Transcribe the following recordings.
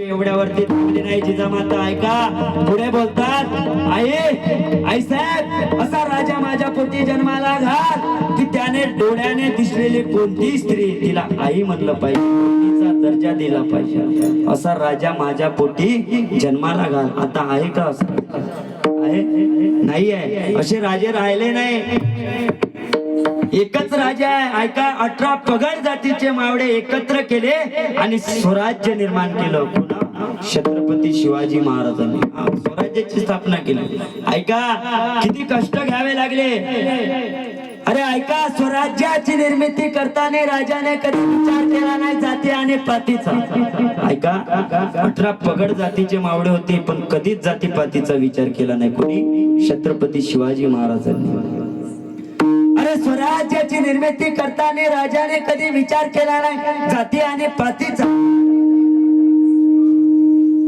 म्हणजे एवढ्यावरती थांबली नाही जिजामाता ऐका. पुढे बोलतात आई आई साहेब असा राजा माझ्या पोटी जन्माला घात की त्याने डोळ्याने दिसलेली कोणती स्त्री तिला आई म्हणलं पाहिजे दर्जा दिला पाहिजे. असा राजा माझ्या पोटी जन्माला घाल आता आहे का असं? आहे? नाही आहे. असे राजे राहिले नाही. एकच राजा आहे. ऐका अठरा पगड जातीचे मावळे एकत्र केले आणि स्वराज्य निर्माण केलं. छत्रपती शिवाजी महाराजांनी. स्वराज्याची स्थापना केली. ऐका किती कष्ट घ्यावे लागले. अरे ऐका स्वराज्याची निर्मिती करताना राजाने कधी विचार केला नाही जाती आणि पातीचा. ऐका अठरा पगड जातीचे मावळे होते पण कधीच जातीपातीचा विचार केला नाही. कोणी? छत्रपती शिवाजी महाराजांनी. अरे स्वराज्याची निर्मिती करताना राजाने कधी विचार केला नाही जाती आणि पातीचा.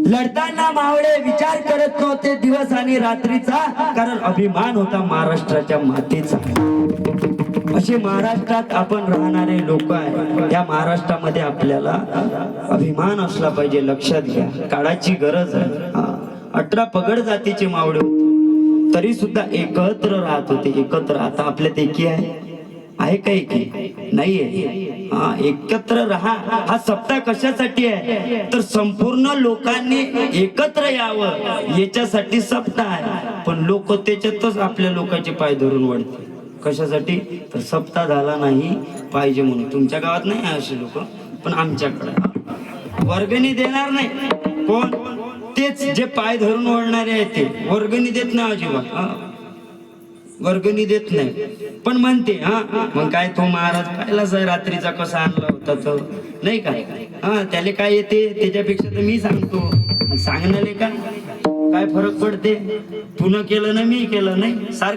लढताना मावळे विचार करत नव्हते दिवस आणि रात्रीचा कारण अभिमान होता महाराष्ट्राच्या मातीचा. असे महाराष्ट्रात आपण राहणारे लोक आहे त्या महाराष्ट्रामध्ये आपल्याला अभिमान असला पाहिजे लक्षात घ्या. काळाची गरज आहे. अठरा पगड जातीचे मावळे तरी सुद्धा एकत्र राहत होते एकत्र. आता आपल्यात एकी आहे. आहे काही की नाहीये. हा एकत्र राहा. हा सप्ताह कशासाठी आहे? तर संपूर्ण लोकांनी एकत्र यावं. याच्यासाठी सप्ताह आहे. पण लोक त्याच्यातच आपल्या लोकांचे पाय धरून वाढते कशासाठी? तर सप्ताह झाला नाही पाहिजे म्हणून. तुमच्या गावात नाही आहे असे लोक पण आमच्याकडे वर्गणी देणार नाही. कोण? तेच जे पाय धरून ओढणारे आहेत ते. वर्गणी देत नाही अजिबात. वर्गणी देत नाही. पण म्हणते हा मग काय तो महाराज पाहिलाच आहे रात्रीचा कसा आणला होता तो. नाही का? हा त्याला काय येते? त्याच्यापेक्षा तर मी सांगतो. सांगणारे का काय फरक पडते? तू न केलं ना मी केलं नाही? सारखं